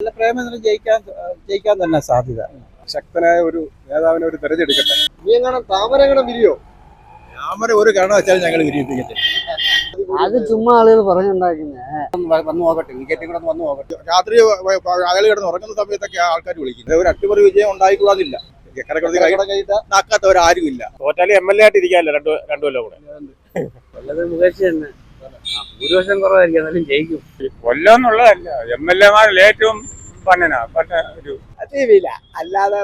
അല്ല പ്രേമചന്ദ്രൻ ജയിക്കാൻ ജയിക്കാൻ തന്നെ സാധ്യത. ശക്തനായ ഒരു നേതാവിനെ ഒരു തെരഞ്ഞെടുക്കട്ടെ. നീ എങ്ങനെ താമര എങ്ങനെ വിരിയോ? താമര ഒരു കാരണവശാലും ഞങ്ങൾ വിരിയിപ്പിക്കട്ടെ അത് ചുമ്മാ ആളുകൾ പറഞ്ഞുണ്ടാക്കുന്നേ. വന്നു നോക്കട്ടെ വിക്കറ്റും കൂടെ വന്നു നോക്കട്ടെ. രാത്രി അയാൾ കിടന്ന് ഉറങ്ങുന്ന സമയത്തൊക്കെ ആൾക്കാർ വിളിക്കുന്നത് ഒരു അട്ടിമറി വിജയം ഉണ്ടായിക്കൂടാതില്ല കരകൃതി കൈയിട്ടാക്കാത്തവരാരുമില്ല തോറ്റാലും എം എൽ എ ആയിട്ട് ഇരിക്കാമല്ലോ രണ്ടു രണ്ടു കൊല്ലം കൂടെ? മുകേഷ് തന്നെ. ഭൂരിപക്ഷം കുറവായിരിക്കും എന്നാലും ജയിക്കും. കൊല്ലം എന്നുള്ളതല്ല എം എൽ എമാരിൽ ഏറ്റവും പന്നനാ പന്ന ഒരു അല്ലാതെ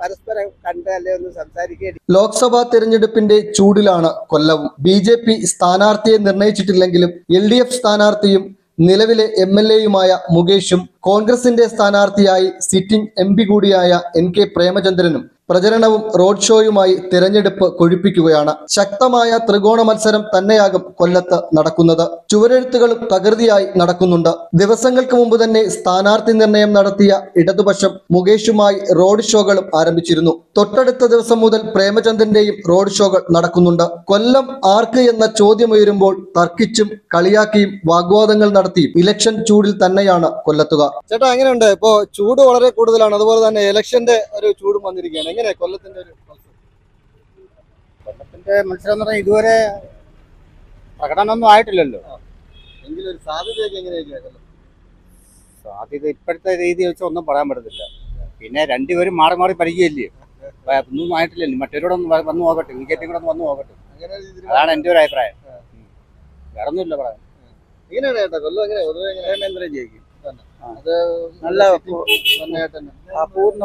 പരസ്പരം കണ്ട് അല്ലെ ഒന്ന് സംസാരിക്കുക ലോക്സഭാ തെരഞ്ഞെടുപ്പിന്റെ ചൂടിലാണ് കൊല്ലവും. ബി ജെ പി സ്ഥാനാർത്ഥിയെ നിർണയിച്ചിട്ടില്ലെങ്കിലും എൽ ഡി എഫ് സ്ഥാനാർത്ഥിയും നിലവിലെ എം എൽ എയുമായ മുകേഷും കോൺഗ്രസിന്റെ സ്ഥാനാർത്ഥിയായി സിറ്റിംഗ് എം പി കൂടിയായ എൻ കെ പ്രേമചന്ദ്രനും പ്രചരണവും റോഡ് ഷോയുമായി തിരഞ്ഞെടുപ്പ് കൊഴുപ്പിക്കുകയാണ്. ശക്തമായ ത്രികോണ മത്സരം തന്നെയാകും കൊല്ലത്ത് നടക്കുന്നത്. ചുവരെഴുത്തുകളും തകൃതിയായി നടക്കുന്നുണ്ട്. ദിവസങ്ങൾക്ക് മുമ്പ് തന്നെ സ്ഥാനാർത്ഥി നിർണയം നടത്തിയ ഇടതുപക്ഷം മുകേഷുമായി റോഡ് ഷോകളും ആരംഭിച്ചിരുന്നു. തൊട്ടടുത്ത ദിവസം മുതൽ പ്രേമചന്ദ്രന്റെയും റോഡ് ഷോകൾ നടക്കുന്നുണ്ട്. കൊല്ലം ആർക്ക് എന്ന ചോദ്യമുയരുമ്പോൾ തർക്കിച്ചും കളിയാക്കിയും വാഗ്വാദങ്ങൾ നടത്തിയും ഇലക്ഷൻ ചൂടിൽ തന്നെയാണ് കൊല്ലത്തുക. ചേട്ടാ എങ്ങനെയുണ്ട്? ഇപ്പോ ചൂട് വളരെ കൂടുതലാണ്. അതുപോലെ തന്നെ ഇലക്ഷന്റെ ഒരു ചൂടും വന്നിരിക്കുകയാണ്. എങ്ങനെ കൊല്ലത്തിന്റെ ഒരു കൊല്ലത്തിന്റെ മത്സരം എന്ന് പറഞ്ഞാൽ ഇതുവരെ പ്രകടനമൊന്നും ആയിട്ടില്ലല്ലോ. എങ്കിലും ഒരു സാധ്യതയൊക്കെ എങ്ങനെയൊക്കെയാണ്? സാധ്യത ഇപ്പോഴത്തെ രീതി വെച്ച് ഒന്നും പറയാൻ പറ്റത്തില്ല. പിന്നെ രണ്ടുപേരും മാറി മാറി പരിചയമില്ലേ ഒന്നും ആയിട്ടില്ലല്ലോ മറ്റവരോടൊന്ന് ഒന്ന് വന്ന് നോക്കട്ടെ. വിക്കറ്റും കൂടെ ഒന്ന് വന്ന് നോക്കട്ടെ. അതാണ് എന്റെ ഒരു അഭിപ്രായം. വേറെ ഒന്നുമില്ല പറയാൻ. എങ്ങനെയാണ് ചേട്ടാ കൊല്ലം എങ്ങനെ പൊതുവെ എങ്ങനെ ജയിക്കും. അത് നല്ല പൂർണ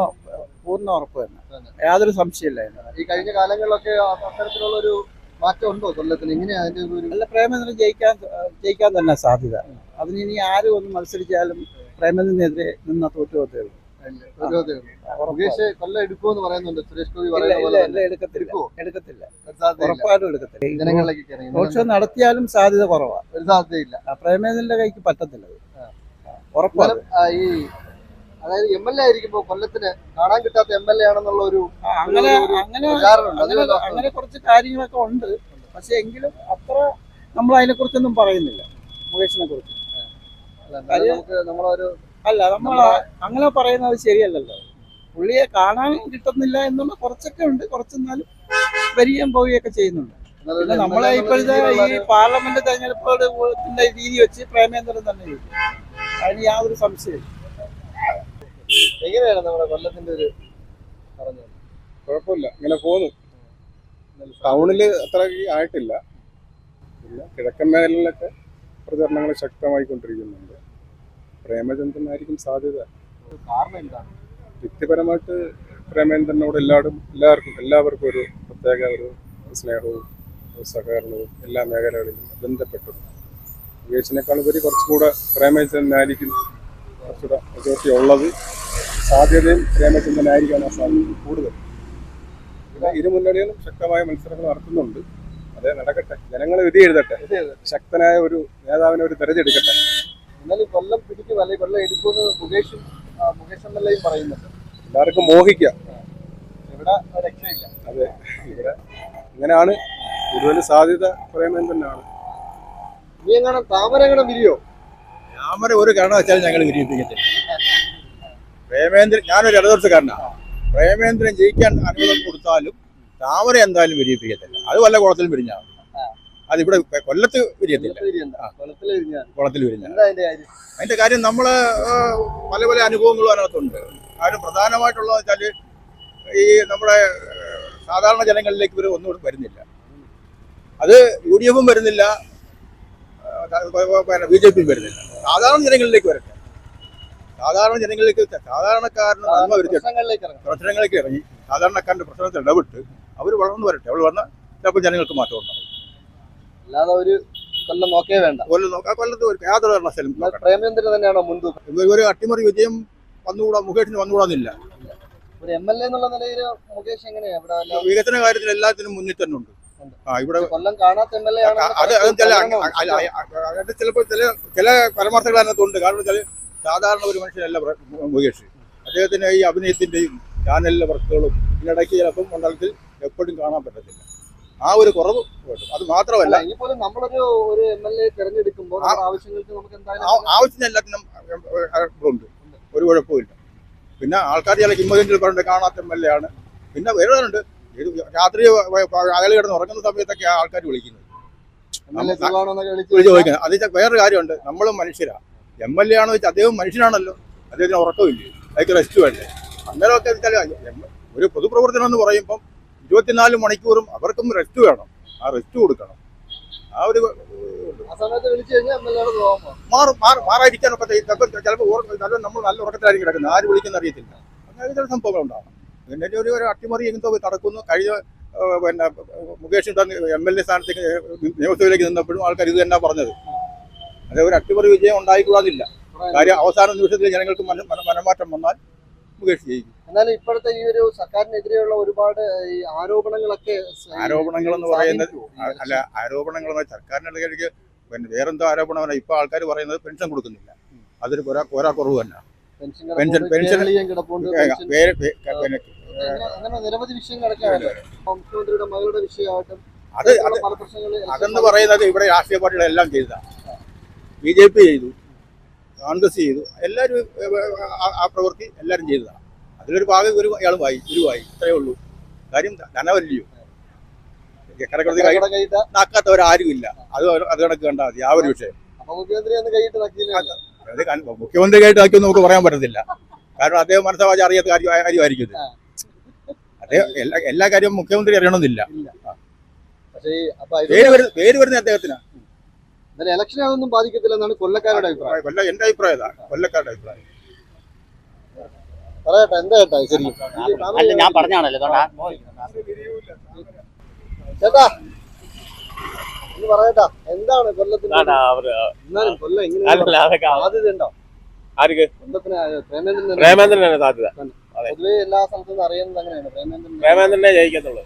പൂർണ ഉറപ്പ് തന്നെ. യാതൊരു സംശയമില്ല ഈ കഴിഞ്ഞ കാലങ്ങളിലൊക്കെ അത്തരത്തിലുള്ളൊരു അത്തരത്തിലുള്ള ഒരു മാറ്റം ഉണ്ടോ കൊല്ലത്തിന് എങ്ങനെയാ അതിന്റെ ഒരു അല്ല പ്രേമചന്ദ്രൻ ജയിക്കാൻ ജയിക്കാൻ തന്നെ സാധ്യത. അതിന് ഇനി ആരും ഒന്ന് മത്സരിച്ചാലും പ്രേമചന്ദ്രനെതിരെ നിന്ന തോറ്റു പോകത്തേ ഉള്ളൂ. റോഡ് ഷോ നടത്തിയാലും സാധ്യത കുറവാ. ഒരു സാധ്യതയില്ല. പ്രേമേന്ദ്രന്റെ കൈക്ക് പറ്റത്തില്ല. ഉറപ്പാണ്. ഈ അതായത് എം എൽ എ ആയിരിക്കുമ്പോ കൊല്ലത്തിന് കാണാൻ കിട്ടാത്ത എം എൽ എ ആണെന്നുള്ള ഒരു അങ്ങനെ അങ്ങനെ അങ്ങനെ കുറച്ച് കാര്യങ്ങളൊക്കെ ഉണ്ട്. പക്ഷെ എങ്കിലും അത്ര നമ്മൾ അതിനെ കുറിച്ചൊന്നും പറയുന്നില്ല. മുകേഷിനെ കുറിച്ച്. നമ്മളൊരു അല്ല നമ്മൾ അങ്ങനെ പറയുന്നത് ശരിയല്ലല്ലോ. പുള്ളിയെ കാണാൻ കിട്ടുന്നില്ല എന്നുള്ള കുറച്ചൊക്കെ ഉണ്ട്. കുറച്ചെന്നാലും വരികയും പോവുകയൊക്കെ ചെയ്യുന്നുണ്ട്. നമ്മളെ ഇപ്പോഴത്തെ ഈ പാർലമെന്റ് തെരഞ്ഞെടുപ്പുകളുടെ രീതി വെച്ച് പ്രേമേന്ദ്രൻ തന്നെ ചെയ്തു അതിന് യാതൊരു സംശയവും എങ്ങനെയാണ് നമ്മുടെ കൊല്ലത്തിന്റെ ഒരു പറഞ്ഞത്? കുഴപ്പമില്ല. ഇങ്ങനെ പോന്നു. ടൗണിൽ അത്ര ആയിട്ടില്ല. പിന്നെ കിഴക്കൻ മേഖലയിലൊക്കെ പ്രചരണങ്ങൾ ശക്തമായിക്കൊണ്ടിരിക്കുന്നുണ്ട്. പ്രേമചന്ദ്രനായിരിക്കും സാധ്യത. കാരണം എന്താണ്? വ്യക്തിപരമായിട്ട് പ്രേമേന്ദ്രനോട് എല്ലാവരും എല്ലാവർക്കും എല്ലാവർക്കും ഒരു പ്രത്യേക ഒരു സ്നേഹവും സഹകരണവും എല്ലാ മേഖലകളിലും ബന്ധപ്പെട്ടുണ്ട് മുകേഷിനേക്കാൾ ഉപരി കുറച്ചുകൂടെ പ്രേമചന്ദ്രനായിരിക്കും കുറച്ചുകൂടെ മെജോറിറ്റി ഉള്ളത് സാധ്യതയും പ്രേമചന്ദ്രനായിരിക്കാനാണ് സാധ്യത കൂടുതൽ. ഇവിടെ ഇരു മുന്നണികളും ശക്തമായ മത്സരങ്ങൾ നടത്തുന്നുണ്ട്. അതെ നടക്കട്ടെ. ജനങ്ങൾ വിധി എഴുതട്ടെ. ശക്തനായ ഒരു നേതാവിനെ ഒരു തെരഞ്ഞെടുക്കട്ടെ. എന്നാൽ ഈ കൊല്ലം പിടിക്കും അല്ലെങ്കിൽ കൊല്ലം എടുക്കുമെന്ന് മുകേഷും മുകേഷ് എം എൽ എയും പറയുന്നുണ്ട്. എല്ലാവർക്കും മോഹിക്കാം. ഇവിടെ രക്ഷയില്ല. അതെ. ഇവിടെ ഇങ്ങനെയാണ്. കൂടുതൽ സാധ്യത പ്രേമേന്ദ്രനാണ് നീ എങ്ങനെ താമര എങ്ങനെ വിരിയോ? താമര ഒരു കാരണവശാലും ഞങ്ങൾ വിരിയിപ്പിക്കത്തില്ല. പ്രേമേന്ദ്രൻ ഞാനൊരു ഇടതുപക്ഷക്കാരനാണ് പ്രേമേന്ദ്രൻ ജയിക്കാൻ അനുവാദം കൊടുത്താലും താമര എന്തായാലും വിരിയിപ്പിക്കത്തില്ല. അത് വല്ല കുളത്തിലും വിരിഞ്ഞാൽ അത് ഇവിടെ കൊല്ലത്ത് വിരിയത്തില്ല. കുളത്തിൽ വിരിഞ്ഞ അതിന്റെ കാര്യം? നമ്മൾ പല പല അനുഭവങ്ങളും അതിനകത്തുണ്ട്. അതിന് പ്രധാനമായിട്ടുള്ളത് വെച്ചാൽ ഈ നമ്മുടെ സാധാരണ ജനങ്ങളിലേക്ക് ഇവർ ഒന്നും വരുന്നില്ല. അത് യു ഡി എഫും വരുന്നില്ല ബി ജെ പിയും വരുന്നില്ല. സാധാരണ ജനങ്ങളിലേക്ക് വരട്ടെ സാധാരണ ജനങ്ങളിലേക്ക് സാധാരണക്കാരന് നന്മ വരുത്തി പ്രശ്നങ്ങളിലേക്ക് ഇറങ്ങി. സാധാരണക്കാരന്റെ പ്രശ്നത്തിൽ ഇടപെട്ട് അവർ വളർന്നു വരട്ടെ. അവർ വന്ന ചിലപ്പോൾ ജനങ്ങൾക്ക് മാറ്റം ഉണ്ടാവും. അല്ലാതെ ഒരു കൊല്ലം നോക്കേ വേണ്ട. കൊല്ലം നോക്കാം. കൊല്ലത്ത് ഒരു യാതൊരു കാരണവശാലും എന്നാൽ തന്നെയാണോ മുൻതൂക്കം? ഒരു അട്ടിമറി വിജയം വന്നുകൂടാ മുകേഷിന് വന്നുകൂടാന്നില്ല. ഒരു എം എൽ എ എന്നുള്ള നിലയിൽ മുകേഷ് എങ്ങനെയാ? ഇവിടെ വല്ല- വികസന കാര്യത്തിൽ എല്ലാത്തിനും മുന്നിൽ തന്നെ ഉണ്ട്. ഇവിടെ കൊല്ലം കാണാത്ത എം എൽ എ അത് അത് ചില ചിലപ്പോൾ ചില ചില പരമാർത്ഥങ്ങൾ അതിനകത്തുണ്ട്. കാരണം വെച്ചാൽ സാധാരണ ഒരു മനുഷ്യനല്ല മുകേഷ്. അദ്ദേഹത്തിന് ഈ അഭിനയത്തിന്റെയും ചാനലിലെ വർക്കുകളും ഇതിനിടയ്ക്ക് ചിലപ്പം മണ്ഡലത്തിൽ എപ്പോഴും കാണാൻ പറ്റത്തില്ല. ആ ഒരു കുറവ്. അത് മാത്രമല്ല ആവശ്യം നമ്മളൊരു ഒരു എം എൽ എ തെരഞ്ഞെടുക്കുമ്പോൾ ആവശ്യങ്ങൾക്ക് നമുക്ക് എന്തായാലും ആവശ്യത്തിന് എല്ലാത്തിനും ഉണ്ട് ഒരു കുഴപ്പമില്ല പിന്നെ ആൾക്കാർ ചില ഹിമ്മതിന്റെ പറഞ്ഞിട്ട് കാണാത്ത എം എൽ എ ആണ്. പിന്നെ വരുന്നുണ്ട് രാത്രി അയാൾ കിടന്ന് ഉറങ്ങുന്ന സമയത്തൊക്കെ ആൾക്കാർ വിളിക്കുന്നത്. ചോദിക്കുന്നത്. അത് വേറൊരു കാര്യമുണ്ട്. നമ്മളും മനുഷ്യരാ. എം എൽ എ ആണെന്ന് വെച്ചാൽ അദ്ദേഹം മനുഷ്യനാണല്ലോ. അദ്ദേഹത്തിന് ഉറക്കമില്ലേ അതൊക്കെ റെസ്റ്റ് വേണ്ടേ? അന്നേരമൊക്കെ വെച്ചാൽ ഒരു പൊതുപ്രവർത്തനം എന്ന് പറയുമ്പം ഇരുപത്തിനാല് മണിക്കൂറും അവർക്കും റെസ്റ്റ് വേണം. ആ റെസ്റ്റ് കൊടുക്കണം. ആ ഒരു മാറും. മാറും മാറും. മാറാതിരിക്കാനൊക്കെ ചിലപ്പോൾ ചിലപ്പോൾ നമ്മൾ നല്ല ഉറക്കത്തിലായിരിക്കും കിടക്കുന്നത്. ആര് വിളിക്കുന്ന അറിയത്തില്ല. അങ്ങനെ ചില സംഭവങ്ങൾ ഉണ്ടാകും. പിന്നെ ഒരു ഒരു അട്ടിമറി എന്തോ നടക്കുന്നു. കഴിഞ്ഞ പിന്നെ മുകേഷ് എം എൽ എ സ്ഥാനത്തേക്ക് നിയമസഭയിലേക്ക് നിന്നപ്പോഴും ആൾക്കാർ ഇത് തന്നെ പറഞ്ഞത്. അത് ഒരു അട്ടിമറി വിജയം ഉണ്ടായിക്കൂടാതില്ല കാര്യം അവസാന നിമിഷത്തിൽ ജനങ്ങൾക്ക് മന മന- മനമാറ്റം വന്നാൽ മുകേഷ് ജയിക്കും. എന്നാലും ഇപ്പോഴത്തെ ഈ ഒരു സർക്കാരിനെതിരെയുള്ള ഒരുപാട് ഈ ആരോപണങ്ങളൊക്കെ ആരോപണങ്ങൾ എന്ന് പറയുന്നത് അല്ല ആരോപണങ്ങൾ സർക്കാരിന്റെ പിന്നെ വേറെന്തോ ആരോപണം ഇപ്പൊ ആൾക്കാർ പറയുന്നത് പെൻഷൻ കൊടുക്കുന്നില്ല. അതൊരു പോരാ പോരാ കുറവ് തന്നെ. പെൻഷൻ പെൻഷൻ- അങ്ങനെ- നിരവധി വിഷയങ്ങളൊക്കെ മുഖ്യമന്ത്രിയുടെ മകളുടെ വിഷയമായിട്ടും അത് അതെന്ന് പറയുന്നത് ഇവിടെ രാഷ്ട്രീയ പാർട്ടികളെല്ലാം ചെയ്തതാണ് ബി ജെ പി ചെയ്തു കോൺഗ്രസ് ചെയ്തു എല്ലാവരും ആ- പ്രവൃത്തി എല്ലാവരും ചെയ്തതാണ്. അതിലൊരു ഭാഗം ഒരു അയാളുമായി ഗുരുവായി ഇത്രയേ ഉള്ളൂ. കാര്യം ധനവല്ലയോ? കരകൃതി കൈ നാക്കാത്തവരാരും ഇല്ല അത് അത് കണക്ക് കണ്ടാൽ മതി. ആ ഒരു വിഷയം. മുഖ്യമന്ത്രി ആയിട്ട് ആക്കിയൊന്നും നമുക്ക് പറയാൻ പറ്റത്തില്ല. കാരണം അദ്ദേഹം മനസ്സാവാച അറിയാത്ത കാര്യം കാര്യമായിരിക്കും അദ്ദേഹം എല്ലാ എല്ലാ കാര്യവും മുഖ്യമന്ത്രി അറിയണമെന്നില്ല. പേര് വരുന്ന പേര് വരുന്ന അദ്ദേഹത്തിന്. എന്നാലും ഇലക്ഷനെ അതൊന്നും ബാധിക്കത്തില്ലെന്നാണ് കൊല്ലക്കാരുടെ അഭിപ്രായം. കൊല്ല എന്റെ അഭിപ്രായം ഇതാ. കൊല്ലക്കാരുടെ അഭിപ്രായം. പറയട്ടെ എന്താ ചേട്ടാ ശരിക്കും അല്ല ഞാൻ പറഞ്ഞാണല്ലോ ഇതുകൊണ്ട് ആ- ചേട്ടാ ഒന്ന് പറയട്ടാ എന്താണ് കൊല്ലത്തിന് എന്നാലും കൊല്ലം ഇങ്ങനെ സാധ്യത ഉണ്ടോ ആർക്ക്? കൊല്ലത്തിന് പ്രേമേന്ദ്രൻ തന്നെ. പ്രേമേന്ദ്രനാണ് സാധ്യത. പൊതുവെ എല്ലാ സ്ഥലത്തും അറിയുന്നത് അങ്ങനെയാണ്. പ്രേമേന്ദ്രൻ പ്രേമേന്ദ്രനെ ജയിക്കത്തുള്ളൂ.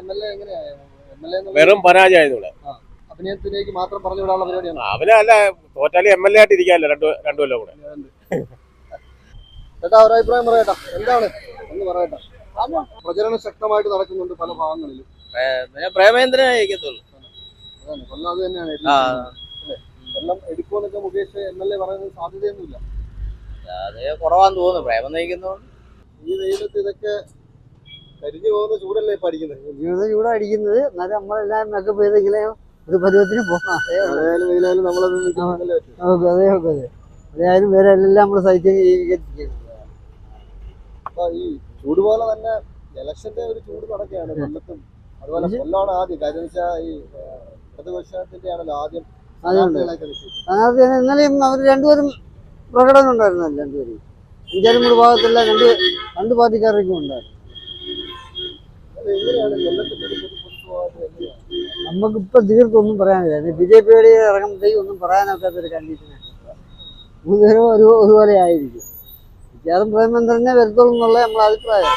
എം എൽ എ എങ്ങനെയാ? എം എൽ എ വെറും പരാജയമാണ് അഭിനയത്തിലേക്ക് മാത്രം പറഞ്ഞു വിടാനുള്ള പരിപാടിയാണ്. അല്ല തോറ്റാലി എം എൽ എ ആയിട്ട് ഇരിക്കാല്ലോ രണ്ടു രണ്ടു കൊല്ലം കൂടെ. ചേട്ടാ ഒരു അഭിപ്രായം പറയട്ടാ. എന്താണ്? ഒന്ന് പറയട്ടാ. പ്രചരണം ശക്തമായിട്ട് നടക്കുന്നുണ്ട് പല ഭാഗങ്ങളിലും. പ്രേമേന്ദ്രനെ ജയിക്കത്തുള്ളൂ അതാണ്. കൊല്ലം അത് തന്നെയാണ്? കൊല്ലം എടുക്കുമെന്നൊക്കെ മുകേഷ് എം എൽ എ പറയുന്നത് സാധ്യതയൊന്നുമില്ല. അത് കുറവാന്ന് തോന്നുന്നു. പ്രേമം നയിക്കുന്നതുകൊണ്ട്. ഈ വെയിലത്ത് ഇതൊക്കെ കരിഞ്ഞു പോകുന്ന ചൂടല്ലേ ഇപ്പൊ അടിക്കുന്നത്? ജീവിതം ചൂടാ അടിക്കുന്നത്. എന്നാലും നമ്മളെല്ലാം മേക്കപ്പ് ചെയ്തെങ്കിലും ഒരു പരുവത്തിന് പോകണം അതേ അതേ ഒക്കെ അതെ. അതായാലും വേറെ എല്ലാം നമ്മൾ സഹിച്ച് ജീവിക്കുന്നത് അപ്പൊ ഈ ചൂട് പോലെ തന്നെ ഇലക്ഷന്റെ ഒരു ചൂട് നടക്കുകയാണ് കൊല്ലത്തും അതുപോലെ കൊല്ലാണ് ആദ്യം. കാര്യം വെച്ചാൽ ഈ ഏഹ്, ഇടതുപക്ഷത്തിന്റെ ആണല്ലോ ആദ്യം സ്ഥാനാർത്ഥി ഇന്നലെയും അവർ രണ്ടുപേരും പ്രകടനം ഉണ്ടായിരുന്നല്ലോ രണ്ടുപേരും. അഞ്ചാലും ഭാഗത്തുള്ള രണ്ട് രണ്ട് പാർട്ടിക്കാർക്കും ഉണ്ടായിരുന്നു. എങ്ങനെയാണ് കൊല്ലത്തിന്റെ പൊതുസ്വഭാവം എങ്ങനെയാണ്? നമുക്കിപ്പോൾ തീർത്തൊന്നും പറയാനില്ല. ബി ജെ പിയുടെ ഇറങ്ങുമ്പോഴത്തേക്ക് ഒന്നും പറയാനൊക്കാത്തൊരു കണ്ടീഷനാണ് മൂന്നുപേരും ഒരു ഒരുപോലെ ആയിരിക്കും. മിക്കവാറും പ്രധാനമന്ത്രിനെ വരത്തുള്ളൂ എന്നുള്ള നമ്മളെ അഭിപ്രായം.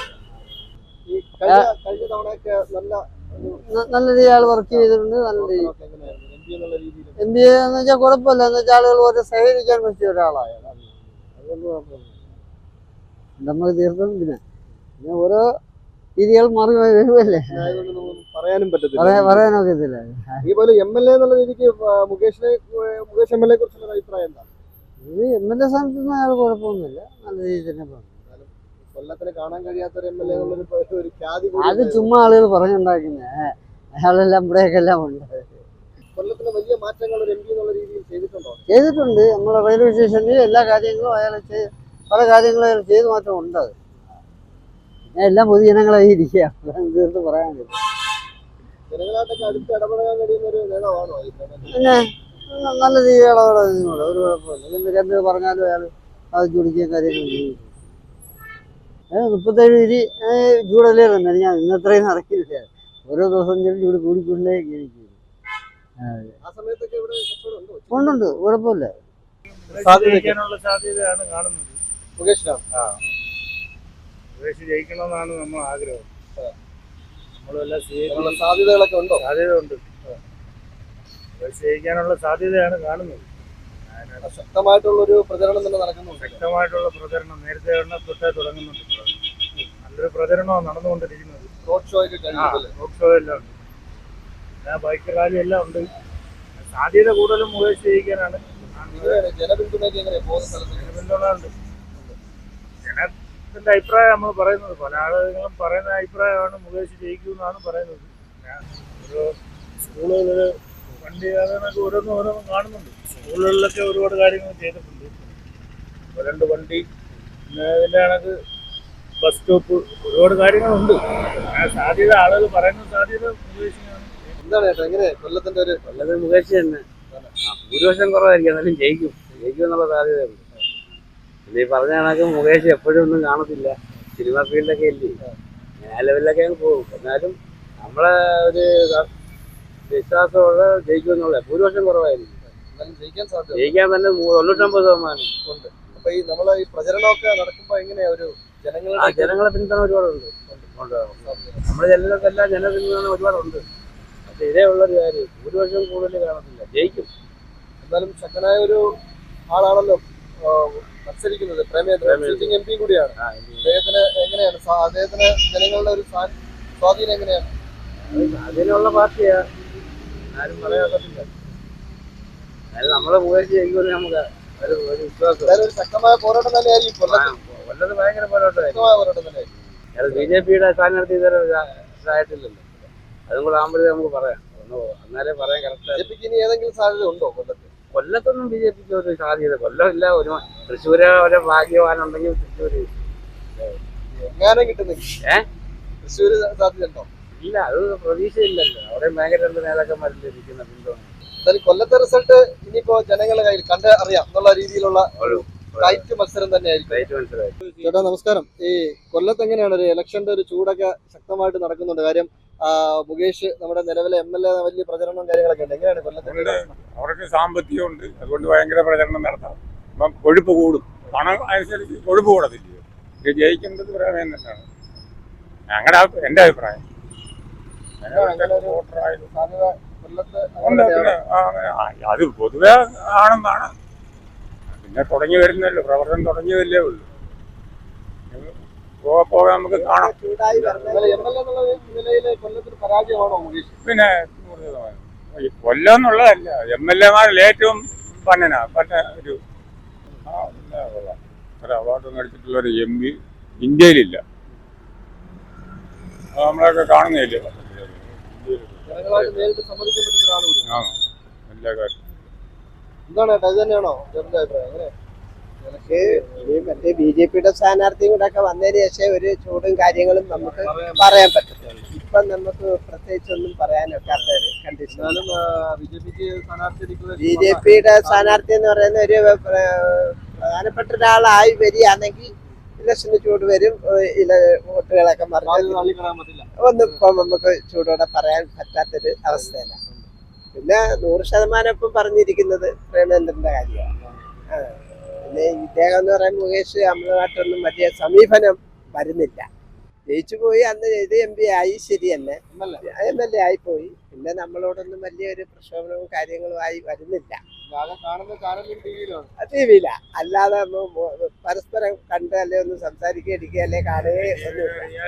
നല്ല ഒരു രീതിയിൽ ആൾ വർക്ക് ചെയ്തിട്ടുണ്ട് നല്ല രീതി എം രീതിയിൽ എം ബി എ എന്ന് വെച്ചാൽ കുഴപ്പമില്ല. എന്ന് വെച്ചാൽ ആളുകൾ ഓരോ സഹകരിക്കാൻ പറ്റിയ ഒരാളായ നമ്മൾ കുഴപ്പമില്ല. നമുക്ക് തീർത്തും പിന്നെ പിന്നെ ഓരോ രീതികൾ മാറി വരുമല്ലേ പറയാനും പറ്റത്തില്ല. പറയാൻ പറയാനൊക്കത്തില്ല ഇതുപോലെ എം എൽ എ എന്നുള്ള രീതിക്ക് മുകേഷിനെ മുകേഷ് എം എൽ എ കുറിച്ചുള്ള അഭിപ്രായം എന്താ? ഇത് എം എൽ എ സ്ഥാനത്തൊന്നും അയാൾ കുഴപ്പമൊന്നുമില്ല. നല്ല രീതിയിൽ തന്നെ പോകുന്നു കൊല്ലത്തിന് കാണാൻ കഴിയാത്ത ഒരു എം എൽ എ ഒരു ഖ്യാതി അത്. ചുമ്മാ ആളുകൾ പറഞ്ഞുണ്ടാക്കുന്നത് അയാളെല്ലാം ഇവിടെയൊക്കെ എല്ലാം ഉണ്ട്. കൊല്ലത്തിന് വലിയ മാറ്റങ്ങൾ ഒരു എം പി എന്നുള്ള രീതിയിൽ ചെയ്തിട്ടുണ്ടോ? ചെയ്തിട്ടുണ്ട്. നമ്മളെ റെയിൽവേ സ്റ്റേഷനിൽ എല്ലാ കാര്യങ്ങളും അയാൾ പല കാര്യങ്ങളും അയാൾ ചെയ്ത് മാറ്റം ഉണ്ട് അത്. എല്ലാം പൊതുജനങ്ങളായി ഇരിക്കുക അതാണ് തീർത്ത് പറയാനില്ല ഇടപെടാൻ പിന്നെ നല്ല രീതിയിൽ ഇടപെടുന്നതിനോട് ഒരു കുഴപ്പമില്ല. എന്ത് എന്ത് പറഞ്ഞാലും അയാൾ അത് ചുടിക്കുകയും കാര്യങ്ങളും ചെയ്യും. മുപ്പത്തേഴ് ഇരി ചൂടല്ലേ തന്നെ ഞാൻ ഇന്നത്രയും നടക്കില്ല. ഓരോ ദിവസം ചെല്ലും ചൂട് കൂടിക്കൊണ്ടേ ഇരിക്കും. ആ സമയത്തൊക്കെ ഇവിടെ കച്ചവടം ഉണ്ടോ? ഉണ്ടുണ്ട്. കുഴപ്പമില്ല. സാധ്യതയാണ് കാണുന്നത്. മുകേഷിനാണ്? സുരേഷ് ജയിക്കണമെന്നാണ് നമ്മൾ ആഗ്രഹം. നമ്മളെല്ലാം അതിനുള്ള സാധ്യതകളൊക്കെ ഉണ്ടോ? സാധ്യത ഉണ്ട് സുരേഷ് ജയിക്കാനുള്ള സാധ്യതയാണ് കാണുന്നത്. ശക്തമായിട്ടുള്ള ഒരു പ്രചരണം തന്നെ നടക്കുന്നുണ്ട്. ശക്തമായിട്ടുള്ള പ്രചരണം നേരത്തെ തൊട്ടേ തുടങ്ങുന്നുണ്ട്. നല്ലൊരു പ്രചരണമാണ് നടന്നുകൊണ്ടിരിക്കുന്നത്. റോഡ് ഷോ ഒക്കെ റോഡ് ഷോ എല്ലാം ഉണ്ട്. എല്ലാ ബൈക്ക് റാലി എല്ലാം ഉണ്ട്. സാധ്യത കൂടുതലും മുകേഷ് ജയിക്കാനാണ്. ജനപിന്തുണ ജനപിന്തുണ ഉണ്ട്. ഇതിന്റെ അഭിപ്രായം നമ്മൾ പറയുന്നത്. പല ആളുകളും പറയുന്ന അഭിപ്രായമാണ് മുകേഷ് ജയിക്കുമെന്നാണ് പറയുന്നത്. ഞാൻ ഒരു സ്കൂളുകളിൽ വണ്ടി അതിനൊക്കെ ഓരോന്നും ഓരോന്നും കാണുന്നുണ്ട്. സ്കൂളുകളിലൊക്കെ ഒരുപാട് കാര്യങ്ങൾ ചെയ്തിട്ടുണ്ട്. രണ്ട് വണ്ടി പിന്നെ ഇതിന്റെ കണക്ക് ബസ് സ്റ്റോപ്പ് ഒരുപാട് കാര്യങ്ങളുണ്ട്. ആ സാധ്യത ആളുകൾ പറയുന്ന സാധ്യത മുകേഷിനാണ്. എന്താണ് ചേട്ടാ എങ്ങനെ കൊല്ലത്തിന്റെ ഒരു കൊല്ലത്ത് മുകേഷ് തന്നെ. ഭൂരിപക്ഷം കുറവായിരിക്കും എന്നാലും ജയിക്കും. ജയിക്കും എന്നുള്ള സാധ്യതയുണ്ട്. ഈ പറഞ്ഞ കണക്ക് മുകേഷ് എപ്പോഴും ഒന്നും കാണത്തില്ല. സിനിമ ഫീൽഡൊക്കെ ഇല്ലേ? ആ ലെവലിലൊക്കെ അങ്ങ് പോകും. എന്നാലും നമ്മളെ ഒരു വിശ്വാസമുള്ള ജയിക്കും എന്നുള്ള ഭൂരിപക്ഷം കുറവായിരിക്കും. ജയിക്കാൻ സാധ്യത ജയിക്കാൻ തന്നെ തൊണ്ണൂറ്റമ്പത് ശതമാനം. ഉണ്ട്. അപ്പൊ ഈ നമ്മളെ ഈ പ്രചരണമൊക്കെ നടക്കുമ്പോ എങ്ങനെയാ ഒരു ജനങ്ങളെ ജനങ്ങളെ പിന്തുണ ഒരുപാടുണ്ട്. നമ്മുടെ ജനങ്ങൾക്ക് എല്ലാ ജനപിന്തുണ ഒരുപാടുണ്ട്. പക്ഷെ ഇതേ ഉള്ളൊരു കാര്യം. ഭൂരിപക്ഷം കൂടുതൽ കാണത്തില്ല. ജയിക്കും. എന്നാലും ശക്തനായ ഒരു ആളാണല്ലോ മത്സരിക്കുന്നത്. പ്രേമേന്ദ്രൻ എം പി കൂടിയാണ്. അദ്ദേഹത്തിന് എങ്ങനെയാണ്? അദ്ദേഹത്തിന് ജനങ്ങളുടെ ഒരു സ്വാധീനം എങ്ങനെയാണ്? അതിനുള്ള പാർട്ടിയാ. ആരും പറയാറില്ല നമ്മളെ ജയിക്കുമെന്ന് നമുക്ക് ഒരു ഒരു വിശ്വാസം എന്തായാലും ഒരു ശക്തമായ പോരാട്ടം തന്നെയായിരിക്കും കൊല്ലത്ത് ഭയങ്കര ശക്തമായ പോരാട്ടം തന്നെയായിരിക്കും. ബി ജെ പിയുടെ സ്ഥാനാർത്ഥി ഇതുവരെ ഇതാ- ഇതായിട്ടില്ലല്ലോ. അതും കൂടെ ആകുമ്പോഴേ നമുക്ക് പറയാം. എന്നാലേ പറയാൻ കറക്റ്റ് ബി ജെ പിക്ക് ഇനി ഏതെങ്കിലും സാധ്യത ഉണ്ടോ കൊല്ലത്ത്? കൊല്ലത്തൊന്നും ബി ജെ പിക്ക് ഒരു സാധ്യത കൊല്ലമില്ല ഒരു തൃശ്ശൂര് ഒരു ഭാഗ്യവാനുണ്ടെങ്കിൽ തൃശ്ശൂര്. എങ്ങാനും കിട്ടുന്നില്ല? തൃശ്ശൂര് സാധ്യതയുണ്ടോ? ഇല്ല അത് പ്രതീക്ഷയില്ലല്ലോ. അവിടെ ഭയങ്കര രണ്ട് നേതാക്കന്മാരിൽ ഇരിക്കുന്ന പിന്തുണ എന്തായാലും കൊല്ലത്തെ റിസൾട്ട് ഇനിയിപ്പോ ജനങ്ങളുടെ കയ്യിൽ കണ്ട് അറിയാം എന്നുള്ള രീതിയിലുള്ള ഒരു ടൈറ്റ് മത്സരം തന്നെയായിരിക്കും. ചേട്ടാ നമസ്കാരം. ഈ കൊല്ലത്ത് എങ്ങനെയാണ് ഒരു ഇലക്ഷന്റെ ഒരു ചൂടൊക്കെ ശക്തമായിട്ട് നടക്കുന്നുണ്ട്? കാര്യം മുകേഷ് നമ്മുടെ നിലവിലെ എം എൽ എ വലിയ പ്രചരണവും കാര്യങ്ങളൊക്കെ ഉണ്ട്. എങ്ങനെയാണ് കൊല്ലത്ത്? അവർക്ക് സാമ്പത്തികമുണ്ട്. അതുകൊണ്ട് ഭയങ്കര പ്രചരണം നടത്താം. അപ്പം കൊഴുപ്പ് കൂടും. പണം അനുസരിച്ച് കൊഴുപ്പ് കൂടത്തില്ല. ഇത് ജയിക്കേണ്ടത് തന്നെയാണ്. ഞങ്ങളുടെ എന്റെ അഭിപ്രായം. അത് പൊതുവെ ആണെന്നാണ്. പിന്നെ തുടങ്ങി വരുന്നല്ലോ പ്രവർത്തനം തുടങ്ങിയതല്ലേ ഉള്ളൂ. പോകെ പോകെ നമുക്ക് കാണാം. പിന്നെ കൊല്ലം എന്നുള്ളതല്ല എം എൽ എമാരിൽ ഏറ്റവും പന്നനാ പറ്റ ഒരു ആ പിന്നെ കൊള്ളാം ഒരു അവാർഡ് മേടിച്ചിട്ടുള്ള ഒരു എം പി ഇന്ത്യയിലില്ല നമ്മളൊക്കെ കാണുന്നില്ല ആ എല്ലാ കാര്യം എന്താണ് ഇത് തന്നെയാണോ? ചേട്ടന്റെ ഈ മറ്റേ ബി ജെ പിയുടെ സ്ഥാനാർത്ഥിയും കൂടെ ഒക്കെ വന്നതിന് ശേഷം ഒരു ചൂടും കാര്യങ്ങളും നമുക്ക് പറയാൻ പറ്റത്തുള്ളൂ ഇപ്പൊ നമുക്ക് പ്രത്യേകിച്ചൊന്നും പറയാനൊക്കാത്ത ഒരു കണ്ടീഷൻ ബി ജെ സ്ഥാനാർത്ഥി പിയുടെ സ്ഥാനാർത്ഥി എന്ന് പറയുന്ന ഒരു പ്ര- പ്രധാനപ്പെട്ട ഒരാളായി വരികയാണെങ്കിൽ ഇലക്ഷന് ചൂട് വരും ഇല വോട്ടുകളൊക്കെ മറിഞ്ഞു ഒന്നും ഇപ്പം നമുക്ക് ചൂടോടെ പറയാൻ പറ്റാത്തൊരു അവസ്ഥയല്ല പിന്നെ നൂറ് ശതമാനം ഇപ്പം പറഞ്ഞിരിക്കുന്നത് പ്രേമേന്ദ്രന്റെ കാര്യമാണ്. പിന്നെ ഇദ്ദേഹം എന്ന് പറയാൻ മുകേഷ് നമ്മുടെ നാട്ടിലൊന്നും വലിയ സമീപനം വരുന്നില്ല. ജയിച്ചു പോയി അന്ന് ഇത് എം പി ആയി ശരി തന്നെ. എം എൽ എ ആയിപ്പോയി പിന്നെ നമ്മളോടൊന്നും വലിയൊരു പ്രക്ഷോഭനവും കാര്യങ്ങളും ആയി വരുന്നില്ല. ടി വിയില അല്ലാതെ പരസ്പരം കണ്ട് അല്ലെ ഒന്ന് സംസാരിക്കുക ഇടിക്കുക അല്ലെ കാണുകയോ ഒന്നുമില്ല.